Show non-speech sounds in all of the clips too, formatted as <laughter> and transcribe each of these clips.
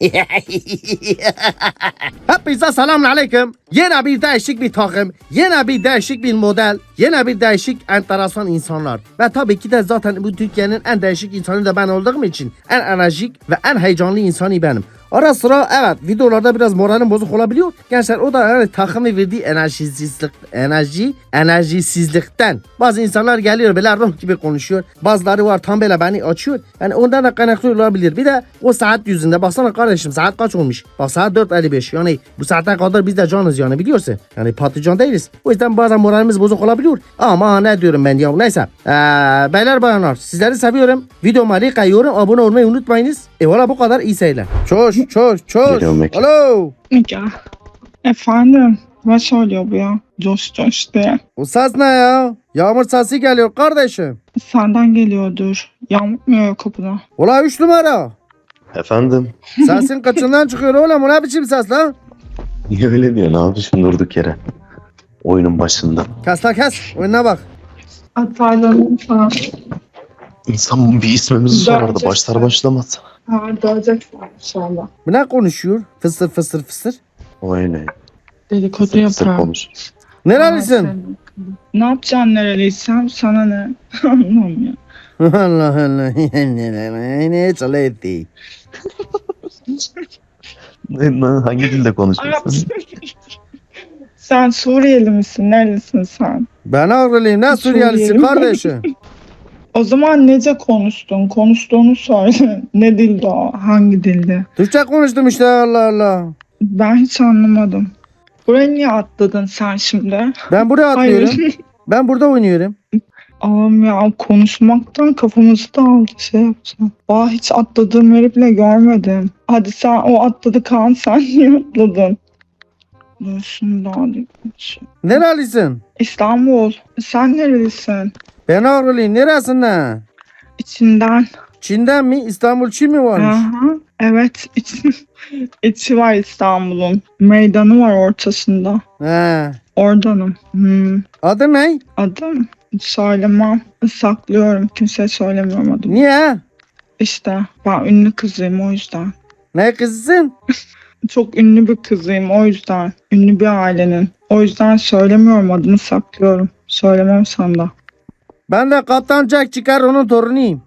<laughs> Hepinize selamun aleyküm. Yine bir değişik bir takım, yine bir değişik bir model, yine bir değişik enteresan insanlar. Ve tabii ki de zaten bu Türkiye'nin en değişik insanı da ben olduğum için en enerjik ve en heyecanlı insanı benim. Ara sıra evet videolarda biraz moralim bozuk olabiliyor. Gençler o da yani takımı verdiği enerjisizlik, enerji, enerjisizlikten. Bazı insanlar geliyor böyle ruh gibi konuşuyor. Bazıları var tam böyle beni açıyor. Yani ondan da kaynaklı olabilir. Bir de o saat yüzünde baksana kardeşim saat kaç olmuş? Bak saat 4.55 yani bu saate kadar biz de canız yani biliyorsun. Yani patlıcan değiliz. O yüzden bazen moralimiz bozuk olabiliyor. Ama ne diyorum ben ya neyse. Ee, beyler bayanlar sizleri seviyorum. Videoma like yorum abone olmayı unutmayınız. E valla bu kadar iyi seyirler. Çoş çoş çoş. Geliyorum. Alo. Efendim. Ne söylüyor bu ya? Coş coş diye. O ses ne ya? Yağmur sesi geliyor kardeşim. Senden geliyordur. Yağmurmuyor kapıda. Ula 3 numara. Efendim? <laughs> Sesin kaçından çıkıyor oğlum. O ne biçim ses lan? Niye öyle diyorsun abi şimdi durduk yere? Oyunun başında. Kes lan kes. Oyuna bak. Atarlarım falan. İnsan bir ismimizi sorardı başlar başlamaz. Ha, döveceksin inşallah. Bu ne konuşuyor? Fısır fısır fısır. O öyle. Dedikodu yapar. konuş. Nerelisin? Ne yapacaksın nereliysem sana ne? <laughs> Anlamam ya. Allah Allah. <laughs> ne çalıyor Ne, ne, hangi dilde konuşuyorsun? sen Suriyeli misin? Nerelisin sen? Ben ağrılıyım. Ne Suriyelisi Suriyeli. kardeşim? <laughs> O zaman nece konuştun? Konuştuğunu söyle. <laughs> ne dilde o? Hangi dilde? Türkçe konuştum işte Allah Allah. Ben hiç anlamadım. Buraya niye atladın sen şimdi? Ben buraya atlıyorum. Hayır. <laughs> Ben burada oynuyorum. Allah'ım ya konuşmaktan kafamızı da aldı şey yapacağım. Aa hiç atladığım yeri bile görmedim. Hadi sen o atladı Kaan <laughs> sen niye atladın? Dur şunu da alayım. Nerelisin? İstanbul. Sen nerelisin? Ben ağrılıyım. Neresinden? İçinden. Çin'den mi? İstanbul Çin mi varmış? Aha. Evet içi, <laughs> içi var İstanbul'un. Meydanı var ortasında. He. Oradanım. Hmm. Adı ne? Adım söylemem. Saklıyorum. Kimseye söylemiyorum adımı. Niye? İşte ben ünlü kızıyım o yüzden. Ne kızısın? <laughs> Çok ünlü bir kızıyım o yüzden. Ünlü bir ailenin. O yüzden söylemiyorum adını saklıyorum. Söylemem sana. Ben de Kaptan Jack çıkar onun torunuyum.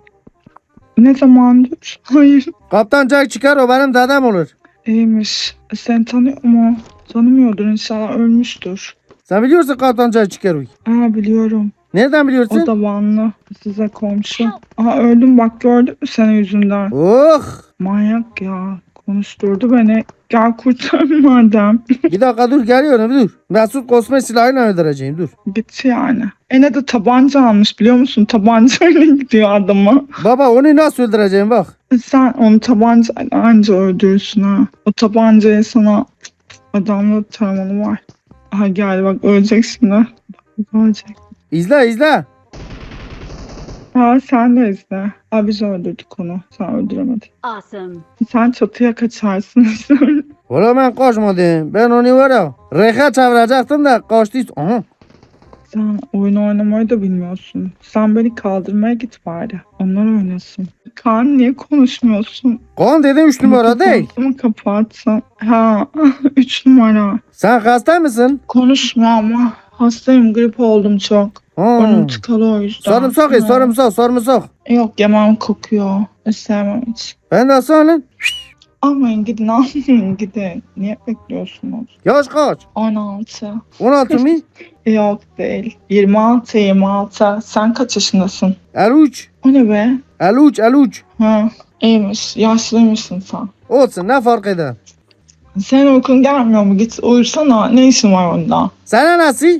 Ne zamandır? <laughs> Hayır. Kaptan Jack çıkar o benim dedem olur. İyiymiş. Sen tanıyor mu? Tanımıyordur inşallah ölmüştür. Sen biliyorsun Kaptan Jack çıkar o. Aa biliyorum. Nereden biliyorsun? O da Vanlı. Size komşu. Aha öldüm bak gördün mü senin yüzünden. Oh! Manyak ya. Konuşturdu beni. Gel kurtar madem. <laughs> Bir dakika dur geliyorum dur. Mesut Kosme silahıyla öldüreceğim dur. Gitti yani. E ne de tabanca almış biliyor musun? Tabancayla gidiyor adama. Baba onu nasıl öldüreceğim bak. Sen onu tabancayla anca öldürürsün ha. O tabancayı sana adamla taramalı var. Aha geldi bak ölecek şimdi. Ölecek. İzle izle. Ha sen de izle. Ha biz öldürdük onu. Sen öldüremedin. Awesome. Sen çatıya kaçarsın. <laughs> Valla ben kaçmadım. Ben onu var ya. Reka çevirecektim de kaçtı. Aha. Sen oyun oynamayı da bilmiyorsun. Sen beni kaldırmaya git bari. Onlar oynasın. Kaan niye konuşmuyorsun? Kan dedi 3 numara değil. Kapatsın kapatsın. Ha <laughs> üç numara. Sen hasta mısın? Konuşma ama. Hastayım grip oldum çok. Tıkalı o yüzden. Sarımsak ye sarımsak sarımsak. Yok yemem kokuyor. İstemem hiç. Ben de sana. Almayın gidin <laughs> almayın gidin. Niye bekliyorsunuz? Yaş kaç? 16. 16 mı? <laughs> Yok değil. 26 26. Sen kaç yaşındasın? 53. O ne be? 53 53. Ha iyiymiş. Yaşlıymışsın sen. Olsun ne fark eder? Senin uykun gelmiyor mu? Git uyursana. Ne işin var onda? Sana nasıl? <laughs>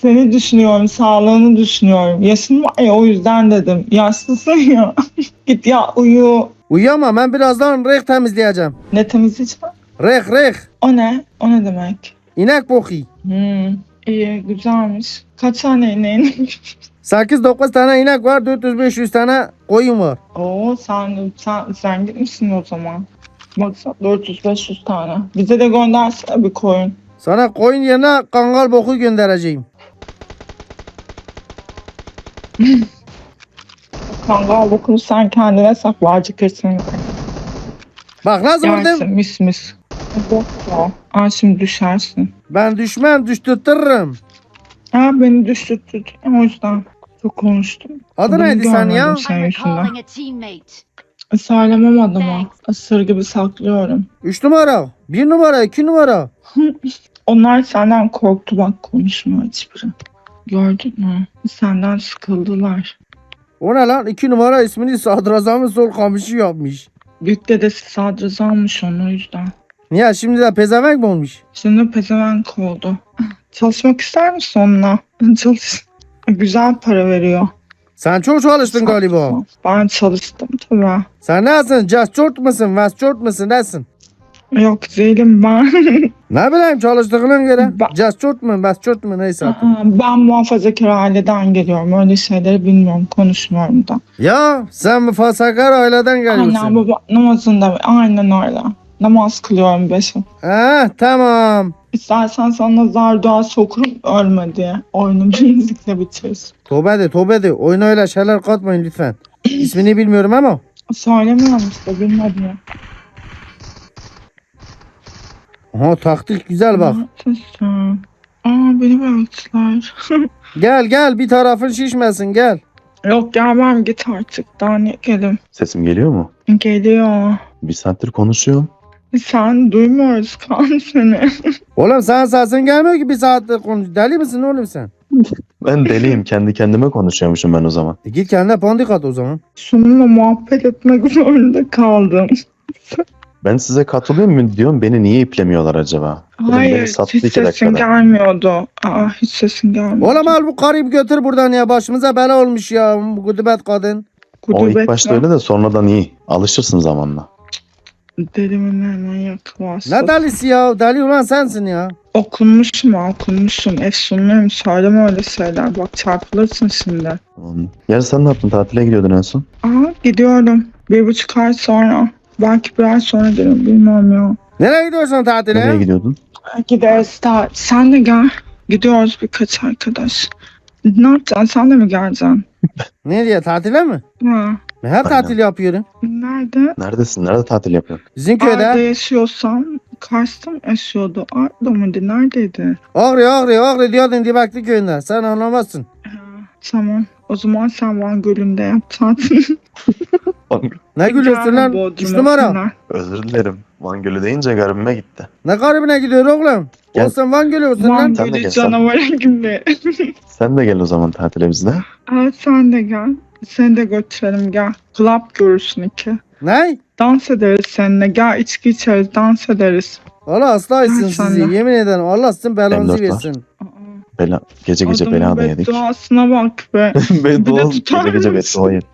Seni düşünüyorum. Sağlığını düşünüyorum. Yaşın var ya o yüzden dedim. Yaşlısın ya. <laughs> Git ya uyu. Uyuyamam ben birazdan rek temizleyeceğim. Ne temizleyeceğim? Rek rek. O ne? O ne demek? İnek boku. Hmm. İyi güzelmiş. Kaç tane ineğin? <laughs> 8-9 tane inek var 400-500 tane koyun var. Oo sen, sen zengin misin o zaman? Baksana 400-500 tane. Bize de göndersene bir koyun. Sana koyun yerine kangal boku göndereceğim. <laughs> Kangal bokunu sen kendine sakla acıkırsın. Bak nasıl Yersin vurdum? mis mis. Aa şimdi düşersin. Ben düşmem düştürtürüm. Ha beni düşürttü. O yüzden çok konuştum. Adı Adımı neydi sen ya? görmedim Sen I'm yüzünden. a teammate. Adımı. Thanks. Isır gibi saklıyorum. Üç numara. Bir numara. iki numara. <laughs> Onlar senden korktu bak konuşma hiçbiri. Gördün mü? Senden sıkıldılar. O ne lan? İki numara ismini sadrazamın sol kamışı yapmış. Büyük dedesi sadrazammış onu o yüzden. Niye şimdi de pezevenk mi olmuş? Şimdi pezevenk oldu. Çalışmak ister misin onunla? <laughs> Çalış. Güzel para veriyor. Sen çok çalıştın galiba. Ben çalıştım tabii. Sen nesin? Just mısın? West mısın? Nesin? Yok değilim ben. <laughs> Ne bileyim çalıştığına göre. Ben- Just mu? West mu? Neyse. Aa, ben muhafazakar aileden geliyorum. Öyle şeyleri bilmiyorum. Konuşmuyorum da. Ya sen müfasakar aileden Annem geliyorsun. baba namazında aynen öyle. Namaz kılıyorum beşi. Ha tamam. İstersen sana zar duası okurum ölme diye. Oyunu <laughs> müzikle bitiririz. Tövbe de tövbe de. Oyuna öyle şeyler katmayın lütfen. İsmini bilmiyorum ama. Söylemiyorum işte bilmedim ya. Aha taktik güzel bak. Neredesin? Aa beni bıraktılar. <laughs> Gel gel bir tarafın şişmesin gel. Yok gelmem git artık. Daha ne gelim. Sesim geliyor mu? Geliyor. Bir saattir konuşuyorum. Sen duymuyoruz <laughs> kan seni. Oğlum sen sesin gelmiyor ki bir saattir konuş. Deli misin oğlum sen? Ben deliyim. Kendi kendime konuşuyormuşum ben o zaman. E git kendine pandik at o zaman. Şununla muhabbet etmek <laughs> zorunda kaldım. Ben size katılıyor muyum diyorum. Beni niye iplemiyorlar acaba? Hayır sattı hiç sesin gelmiyordu. Aa hiç sesin gelmiyordu. Oğlum al bu karıyı götür buradan ya. Başımıza bela olmuş ya. Bu gudubet kadın. O ilk başta öyle de sonradan iyi. Alışırsın zamanla. Delimin hemen yaklaştı. Ne delisi ya? Deli ulan sensin ya. Okunmuşum okunmuşum. Efsunluyum. Söyleme öyle şeyler. Bak çarpılırsın şimdi. Yarın sen ne yaptın? Tatile gidiyordun en son. Aa gidiyorum. Bir buçuk ay sonra. Belki bir ay sonra gelirim. Bilmiyorum ya. Nereye gidiyorsun tatile? Nereye gidiyordun? Gideriz daha. Sen de gel. Gidiyoruz birkaç arkadaş. Ne yapacaksın? Sen de mi geleceksin? <laughs> Ne diye tatile mi? Ha. Ben her Aynen. tatil yapıyorum. Nerede? Neredesin? Nerede tatil yapıyorsun? Bizim Arda köyde. yaşıyorsan Kars'ta mı yaşıyordu? Arda mıydı? Neredeydi? Ağrı ağrı ağrı diyordun Dibaklı köyünde. Sen anlamazsın. Ha, tamam. O zaman sen Van Gölü'nde yap tatil. <laughs> Ne gülüyorsun lan? Üç numara. Özür dilerim. Van Gölü deyince garibime gitti. Ne garibine gidiyor oğlum? Gel. O sen Van geliyorsun Van lan. Sen de Gölü gel, sen. canavarı gibi. <laughs> Sen de gel o zaman tatile bizle. Evet sen de gel. Seni de götürelim gel. Club görürsün iki. Ne? Dans ederiz seninle. Gel içki içeriz dans ederiz. Allah asla etsin sizi. Yemin ederim Allah sizin belanızı M4 var. versin. Bela, gece gece adamın bela da yedik. bedduasına bak be. <laughs> Beddua, <laughs> Bir de tutar gece gece mısın? beddua yedik.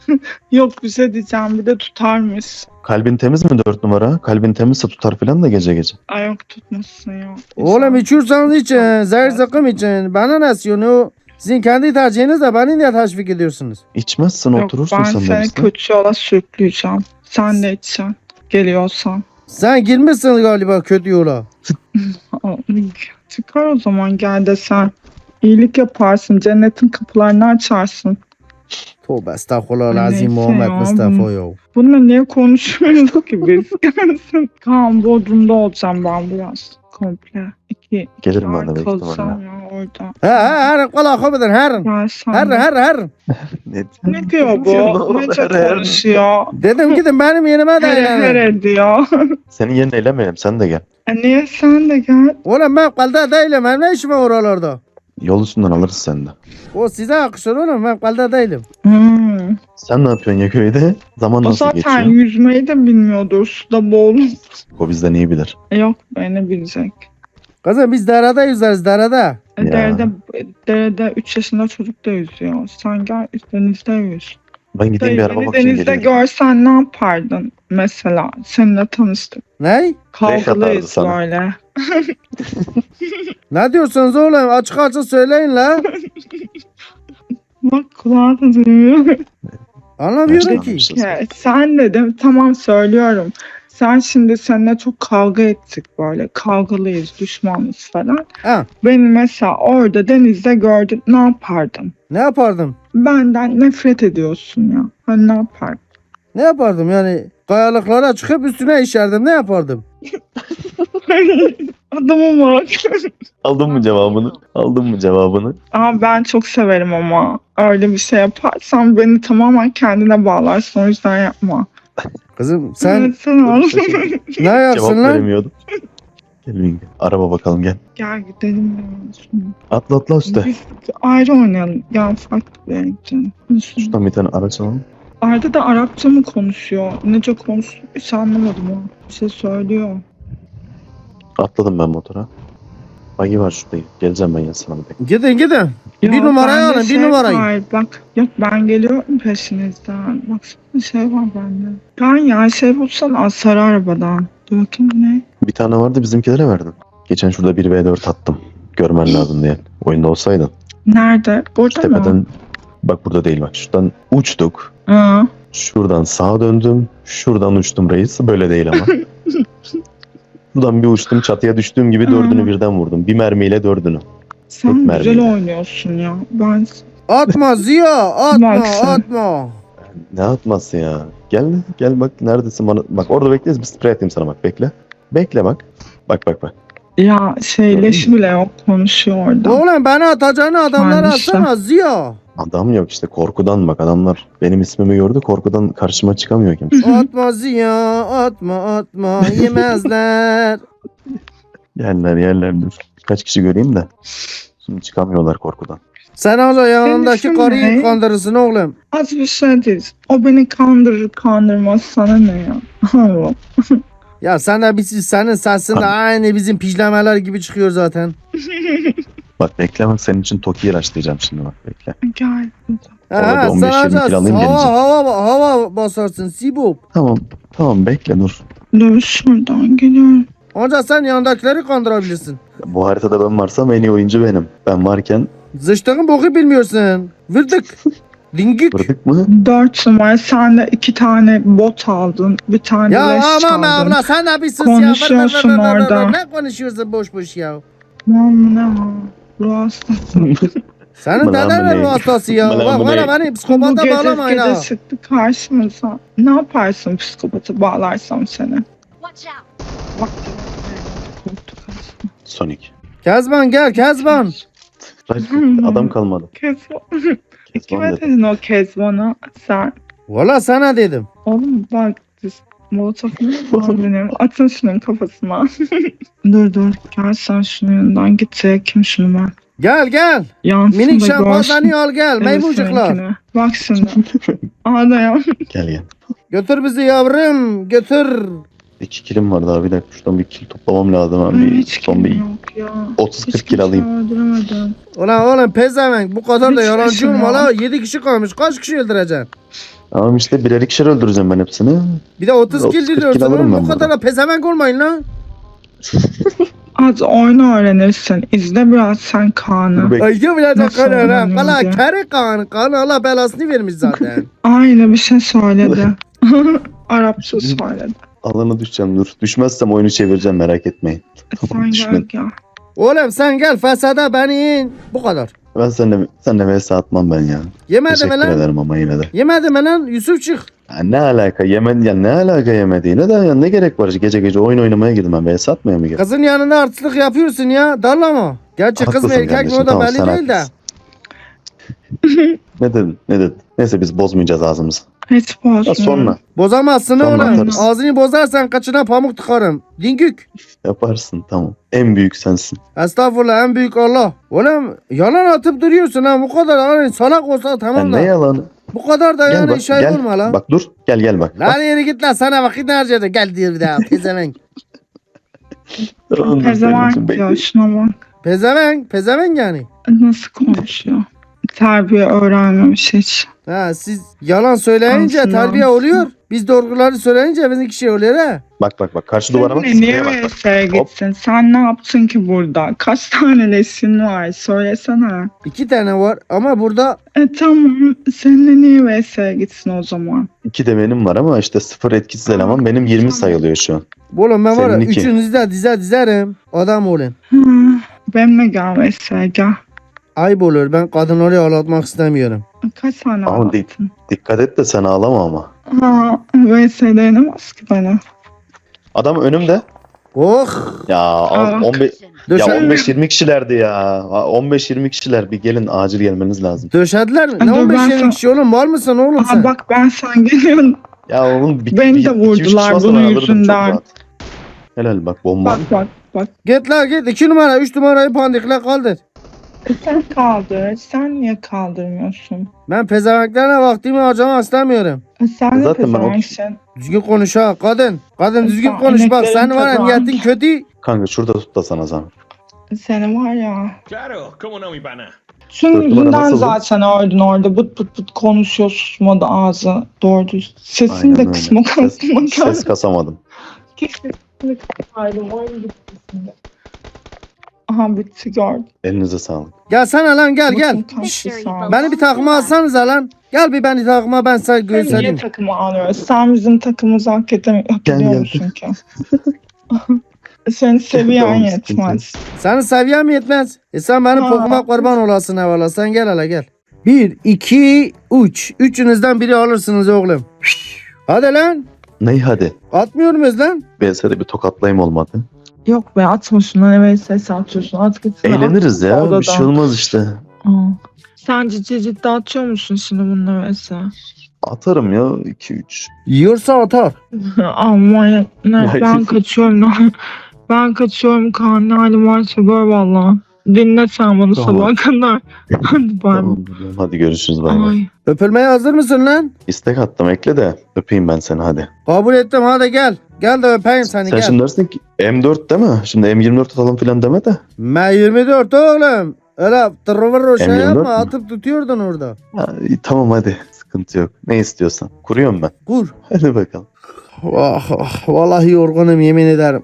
Yok bize diyeceğim bir de tutarmış. Kalbin temiz mi dört numara? Kalbin temizse tutar filan da gece gece. Ay yok tutmasın ya. Oğlum içiyorsanız için, zehir zakım için. Bana istiyorsun o? Sizin kendi tercihiniz de beni niye teşvik ediyorsunuz? İçmezsin Yok oturursun ben sen de seni bizle. kötü yola sürükleyeceğim. Sen de içeceksin. Geliyorsan. Sen girmişsin galiba kötü yola. <laughs> Çıkar o zaman gel de sen. İyilik yaparsın. Cennetin kapılarını açarsın. Tövbe estağfurullah Neyse lazim Muhammed ya, Mustafa bu- ya. Bununla niye konuşmuyoruz ki biz? <laughs> Kaan Bodrum'da olacağım ben biraz. Komple. İki, Gelirim ben de büyük kalsam ihtimalle. ya orada. He he her kala kabeden her. Gelsem. Her <laughs> her her. Ne, Ne diyor Ne bu? Nece Her- her- konuşuyor? Dedim gidin benim yerime de Here eğlenin. here diyor. <laughs> Senin yerine eylemeyelim sen de gel. E niye sen de gel? Oğlum ben kalda değilim. Benim ne işim var oralarda? Yol üstünden alırız seni de. O size yakışır oğlum. Ben kalda değilim. Hmm. Sen ne yapıyorsun ya köyde? Zaman O nasıl zaten geçiyor? yüzmeyi de bilmiyordur. Suda boğulur. O bizden iyi bilir. Yok beni bilecek. Kızım biz derede yüzeriz derede. E Ya. Derede, derede 3 yaşında çocuk da yüzüyor. Sen gel denizde yüz. Ben gideyim bir Dayı, araba beni bakayım denizde geleyim. görsen ne yapardın? Mesela seninle tanıştık. Ne? Kavgalıyız sana. böyle. Ne diyorsunuz oğlum? Açık açık söyleyin la. Bak kulağı da duyuyor. Anlamıyorum ki. Ya, sen dedim tamam söylüyorum. Sen şimdi seninle çok kavga ettik böyle. Kavgalıyız, düşmanız falan. Ha, Beni mesela orada denizde gördün ne yapardın? ne yapardım? Benden nefret ediyorsun ya. Hani ne yapardın? Ne yapardım yani? Kayalıklara çıkıp üstüne işerdim. Ne yapardım? Adama bak. Aldın mı cevabını? Aldın mı cevabını? Ama ben çok severim ama. Öyle bir şey yaparsan beni tamamen kendine bağlarsın. O yüzden yapma. Kızım sen sen ol. ne <laughs> Cevap ayaksın lan? veremiyordum. Gel Bilge. Araba bakalım gel. Gel gidelim ya. Şimdi. Atla atla üstte. Biz ayrı oynayalım. Ya farklı bir yere gidelim. Şuradan bir tane araç alalım. Arda da Arapça mı konuşuyor? Nece konuşuyor? Hiç anlamadım o. Bir şey söylüyor. Atladım ben motora. Bagi var şurada. Geleceğim ben ya sana bir dakika. Gidin gidin. Bir Ya numarayı bende alın, bir şey numarayı. Var, bak yok ben geliyorum peşinizden. Baksana şey var bende. Ben ya şey bulsana az sarı arabadan. Dur bakayım ne? Bir tane vardı bizimkilere verdim. Geçen şurada 1v4 attım. Görmen lazım diye. Oyunda olsaydın. Nerede? Burada mı? tepeden bak burada değil bak. Şuradan uçtuk. Aa, Şuradan sağa döndüm. Şuradan uçtum reis. Böyle değil ama. <laughs> Şuradan bir uçtum çatıya düştüğüm gibi dördünü Hı. birden vurdum. Bir mermiyle dördünü. sen Tek güzel mermiyle. oynuyorsun ya. Ben Atma Ziya atma atma. Ne atması ya? Gel gel bak neredesin bana. Bak orada bekleyiz bir sprey atayım sana bak bekle. Bekle bak. Bak bak bak. ya şeyleşi bile yok konuşuyor orada. Oğlum beni atacağını adamlara Maalesef. atsana Ziya. Adam yok işte korkudan bak adamlar benim ismimi gördü korkudan karşıma çıkamıyor kimse. <laughs> Atma Ziya atma atma yemezler. <laughs> Yerler yerler dur. Kaç kişi göreyim de. Şimdi çıkamıyorlar korkudan. Sen hala yanındaki Senin karıyı kandırırsın oğlum. Az bir şey değil. O beni kandırır kandırmaz sana ne ya? Allah. Ya sen de biz, senin sesin de aynı bizim pijlemeler gibi çıkıyor zaten. <laughs> Bak bekle bak senin için Toki'yi araştıracağım şimdi bak bekle. Gel. Orada Ha, bir sen 15-20 ancak kilo alayım hava, geleceğim. hava, hava basarsın Sibop. Tamam tamam bekle dur. Dur şuradan geliyorum. Ancak sen yanındakileri kandırabilirsin. Bu haritada ben varsam en iyi oyuncu benim. Ben varken Zıçtığın boku bilmiyorsun. Vırdık. <laughs> Dingik. vurdık mı? Dört numara sen de iki tane bot aldın. Bir tane Ya leş aman be çaldın. abla sen de bir sus ya. Vır vır vır Konuşuyorsun vır vır vır. orada. Ne konuşuyorsun boş boş ya. Aman ne ha? Ruh hastası. Senin Bana deden mı ne ne? hastası ya. Bana Bak bana beni psikopata gece, bağlamayın ha. gece çıktı karşımıza. Ne yaparsın psikopata bağlarsam seni? Watch out. Bak. Korktu karşıma. Sonic. Kezban gel Kezban. Adam kalmadı. Kezban. Kezban Kime dedi. dedin o Kezban'a? Sen. Valla sana dedim. Oğlum bak. Biz Molotof'u var benim. Atın şunun kafasına. <laughs> dur dur. Gel sen şunun yanından git. Kim şunu ben. Gel gel. Yansın Minik da şampanzanı al gel. Meymucuklar. seninkine. Bak şimdi. <laughs> Ağda ya. Gel gel. Götür bizi yavrum. Götür. İki kilim var daha bir dakika. Şuradan bir kil toplamam lazım abi. Hiç son bir ya. 30-40 Hiç kil alayım. Ulan oğlum pezevenk bu kadar da Hiç yalancı işim olma la. 7 kişi kalmış. Kaç kişi öldüreceksin? Tamam işte birer ikişer öldüreceğim ben hepsini. Bir de 30 30 kill 40 kill alırım ben Bu kadar da pezevenk olmayın lan. Az oyunu öğrenirsin. İzle biraz sen Kaan'ı. bek- Ay ya Nasıl kan ha. öğreniyoruz Kala ya? kere kan. Kan Allah belasını vermiş <laughs> zaten. Aynı bir şey söyledi. <laughs> Arapça söyledi. Alana düşeceğim dur. Düşmezsem oyunu çevireceğim merak etmeyin. Sen gel gel. oğlum sen gel fesada beni in. Bu kadar. Ben seninle, seninle vs atmam ben ya. Yemedi mi Teşekkür lan? ederim ama yine de. Yemedi mi lan? Yusuf çık. Ya ne alaka yemedi ya ne alaka yemediğine de ya ne gerek var gece gece oyun oynamaya girdim ben vs atmaya mı girdim? Kızın yanında artistlik yapıyorsun ya. Darlama. Gerçi kız mı Haklısın erkek mi kardeşim, o da tamam, belli sen değil de. haklısın. Ne dedin ne dedin? Neyse biz bozmayacağız ağzımızı. Hiç Ya bozma. sonra Bozamazsın Sonra oğlum. atarız. Ağzını bozarsan kaçına pamuk tıkarım. Dingük. yaparsın tamam. En büyük sensin. Estağfurullah en büyük Allah. Oğlum yalan atıp duruyorsun ha. Bu kadar hani salak olsa Ya tamam ne da. yalanı? Bu kadar da Gel yani bak şey gel. olma lan. Bak dur gel gel bak. Lan yeri git lan sana vakit harcadı. Gel diyor bir daha. <laughs> Pezevenk. Dur, bekle. şuna bak. Pezevenk. Pezevenk yani. Nasıl konuşuyor? Terbiye öğrenmemiş hiç. Ha siz yalan söyleyince Aslında. terbiye oluyor. Biz doğruları söyleyince bizimki şey oluyor ha. Bak bak bak karşı duvara bak. Niye bak, bak. Gitsin? Sen ne yaptın ki burada? Kaç tane leşin var? Söylesene. İki tane var ama burada E tamam. Seninle niye VS'ye gitsin o zaman? İki de benim var ama işte sıfır etkisiz eleman benim 20 Tamam. sayılıyor şu an. oğlum ben var ya üçünüzü de dize dizerim. Adam olun. Hı, benimle gel VS'ye gel. Ayıp olur. Ben kadınları ağlatmak istemiyorum. Kaç tane Ama değil. Dikkat et de sen ağlama ama. Ha, VS dayanamaz ki bana. Adam önümde. Oh. Ya az- Aa. 15 ya Döşe- 15-20 kişilerdi ya. 15-20 kişiler bir gelin acil gelmeniz lazım. Döşediler mi? Dur, Ne ben 15 sana- 20 kişi oğlum var mısın oğlum Aa, sen? bak ben sen geliyorum. Ya oğlum bir, Beni bir- de iki, üç kişi vurdular varsa bunun ben alırdım çok yüzünden. rahat. Helal bak bomba. Bak bak bak. Git lan git 2 numara 3 numarayı pandikle kaldır. E sen kaldır. Sen niye kaldırmıyorsun? Ben pezevenklerine vaktimi harcamak istemiyorum. E sen de Zaten ben o- pezevenksin. Düzgün konuş ha kadın. Kadın düzgün Sen konuş bak. Sen var ya niyetin kötü. Kanka şurada tut da sana zahmet. Seni var ya. Claro, ¿cómo no, mi pana? Şunun Dört numara yüzünden zaten öldün orada. Bıt bıt bıt konuşuyor susmadı ağzı. Doğru düz. Sesini Aynen de öyle. kısma Ses, kısma. ses kasamadım. Keşke sesini kısaydım. Oyun. Aha bitti gördüm. Elinize sağlık. Gel sana lan gel gel. Bakın Beni bir takıma alsanıza lan. Gel bir beni takıma ben sana Seni niye göstereyim. takıma alıyoruz? Sen bizim takımımızı hak, edem- hak Gel, ediyor gel. musun ki? <laughs> Senin seviyen Tamam, yetmez. Senin seviyen mi yetmez? E sen benim Ha. pokuma kurban olasın evvela. Sen gel hele gel. 1, 2, 3. Üçünüzden biri alırsınız oğlum. Hadi lan. Ney hadi. Atmıyor muyuz lan? BS'de bir tokatlayım olmadı. Yok be atma şundan evet ses atıyorsun. At gitsin. Eğleniriz ya. Bir Odadan. şey olmaz işte. Aa. Sen ciddi ciddi atıyor musun şimdi bununla mesela? Atarım ya 2-3. Yiyorsa atar. <laughs> Ama ya, ne, ben kaçıyorum. lan. ben kaçıyorum. Kaan ne halim varsa gör valla. Dinle sen bunu Tamam. sabaha kadar. <laughs> Hadi bay. Tamam, hadi görüşürüz bay bay. Ay. Öpülmeye hazır mısın lan? İstek attım ekle de öpeyim ben seni hadi. Kabul ettim hadi gel. Gel de öpeyim seni Sen gel. şimdi dersin ki M4 değil mi? Şimdi M24 atalım filan deme de. M24 oğlum. Öyle tırvır şey M24 yapma atıp tutuyordun orada. Ha, iyi, tamam hadi sıkıntı yok. Ne istiyorsan. Kuruyorum ben. Kur. Hadi bakalım. Vah, vah, vallahi yorgunum yemin ederim.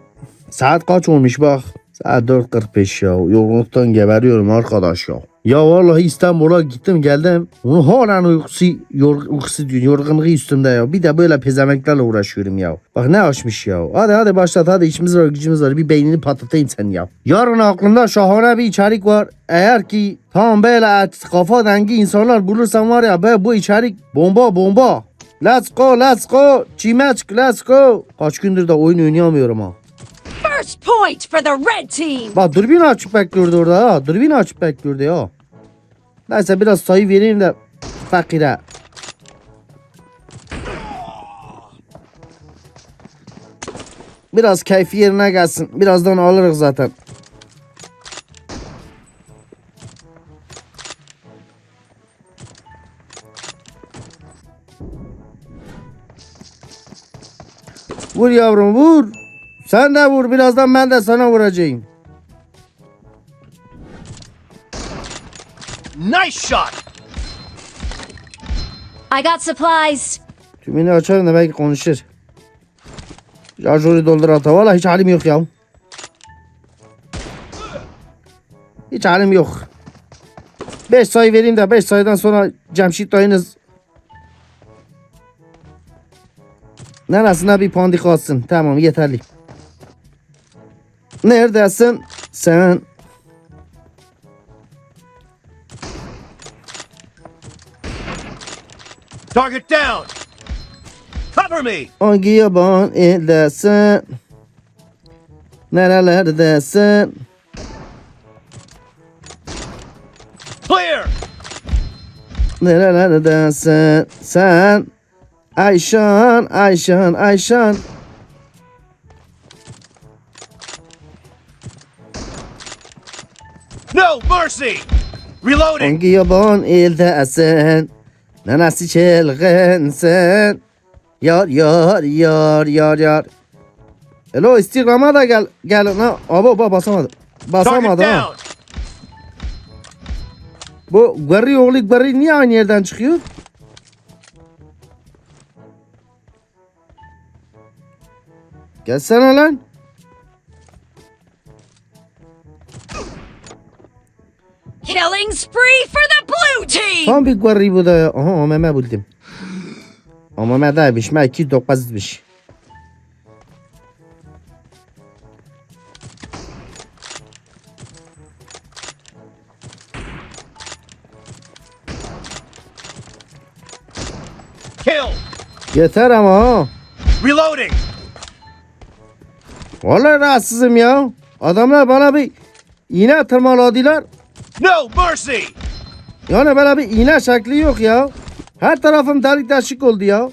Saat kaç olmuş bak. Saat 4.45 ya. Yorgunluktan geberiyorum arkadaş ya. Ya vallahi İstanbul'a gittim geldim. Onu halen uykusu, yor, uykusu diyor. Yorgunluğu üstümde ya. Bir de böyle pezemeklerle uğraşıyorum ya. Bak ne açmış ya. Hadi hadi başlat hadi işimiz var gücümüz var. Bir beynini patlatayım sen ya. Yarın aklımda şahane bir içerik var. Eğer ki tam böyle et, kafa dengi insanlar bulursan var ya be bu içerik bomba bomba. Let's go, let's go. Çimeçk, let's go. Kaç gündür de oyun oynayamıyorum ha. First point for the red team. Bak dürbün açıp bekliyordu orada ha. Dürbün açıp bekliyordu ya. Neyse biraz sayı vereyim de fakire. Biraz keyfi yerine gelsin. Birazdan alırız zaten. Vur yavrum vur. Sen de vur. Birazdan ben de sana vuracağım. I got supplies. Tümünü açarım da belki konuşur. Şarjörü doldur ata. Valla hiç halim yok ya. Hiç halim yok. 5 sayı vereyim de 5 sayıdan sonra Cemşit dayınız Neresine bir pandik atsın. Tamam yeterli. Neredesin sen? Target down! Cover me! Hangi yaban ildesin? Nerelerdesin? Clear! Nerelerdesin sen? Ayşan, Ayşan, Ayşan. No mercy! Reloading! Hangi yaban ildesin? Nenesi çılgınsın? Yar yar yar yar yar. Hello Instagram'a da gel. Gel. Ha, aba aba basamadı. Basamadı ha. Bu gari oğlu gari niye aynı yerden çıkıyor? Gelsene lan. Killing spree for the blue team. Tam bir gari bu da. Aha ameme buldum. Ameme değilmiş. Ben 209'mış. Kill! Yeter ama ha. Reloading! Vallahi rahatsızım ya. Adamlar bana bir iğne tırmaladılar. No mercy! Yani böyle bir iğne şekli yok ya. Her tarafım delik deşik oldu ya.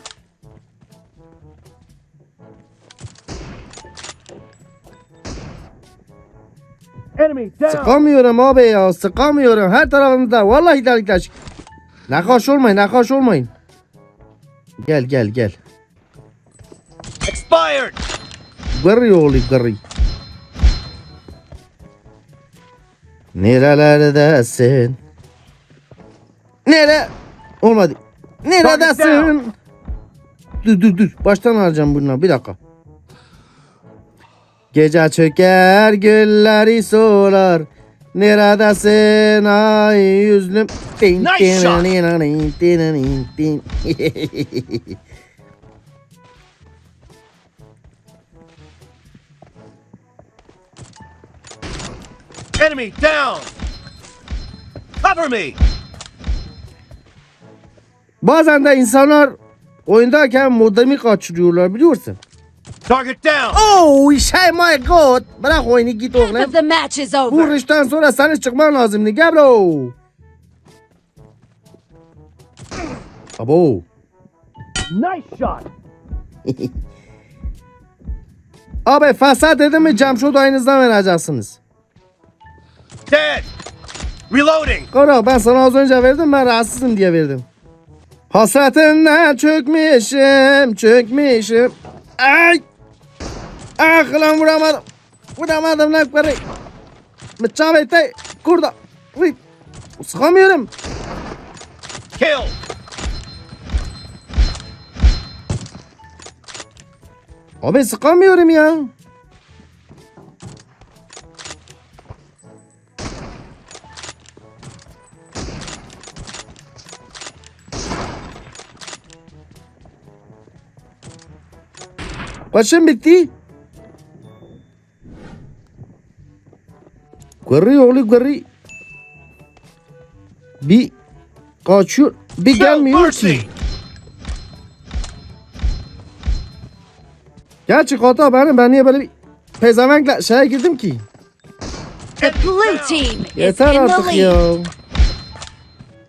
Sıkamıyorum abi ya. Sıkamıyorum. Her tarafımda. Vallahi delik deşik. Nakaş olmayın. Nakaş olmayın. Gel gel gel. Expired! Gırı oğlu gırı. Nerelerdesin? Nere? Olmadı. Neredesin? Dur dur dur. Baştan alacağım bundan. Bir dakika. Gece çöker gülleri solar. Neredesin ay yüzlüm? Nice shot. Enemy down! Cover me! Bazen de insanlar oyundayken modemi kaçırıyorlar biliyorsun. Target down! Oh şey my god. Bırak oyunu git oğlum. the match is Bu over. rıştan sonra senin çıkman lazımdı. Gel bro. Abo. Nice shot! <laughs> Abi fesat dedim mi Cemşo dayınızdan vereceksiniz. Dead! Reloading! Kara ben sana az önce verdim ben rahatsızım diye verdim. Hasretinle çökmüşüm çökmüşüm. Ay. Ah lan vuramadım. Vuramadım lan karı. Bıçağı bekle. Kurda. Uy. Sıkamıyorum. Kill! Abi sıkamıyorum ya. Kaçın bitti? Gırri oğlu gırri. Bir kaçıyor. Bir gelmiyor ki. Gerçi hata benim. Ben niye böyle bir pezevenkle şeye girdim ki? Blue Yeter artık ya.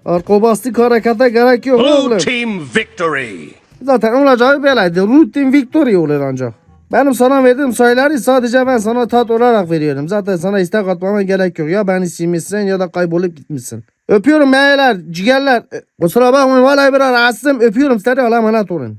Arkobastik harekete gerek yok Blue oğlum. team victory! Zaten olacağı böyleydi. Rutin victory olur ancak. Benim sana verdiğim sayıları sadece ben sana tat olarak veriyorum. Zaten sana istek atmama gerek yok. Ya beni silmişsin ya da kaybolup gitmişsin. Öpüyorum beyler, ciğerler. Kusura bakmayın vallahi biraz rahatsızım. Öpüyorum sizi. Allah'a emanet olun.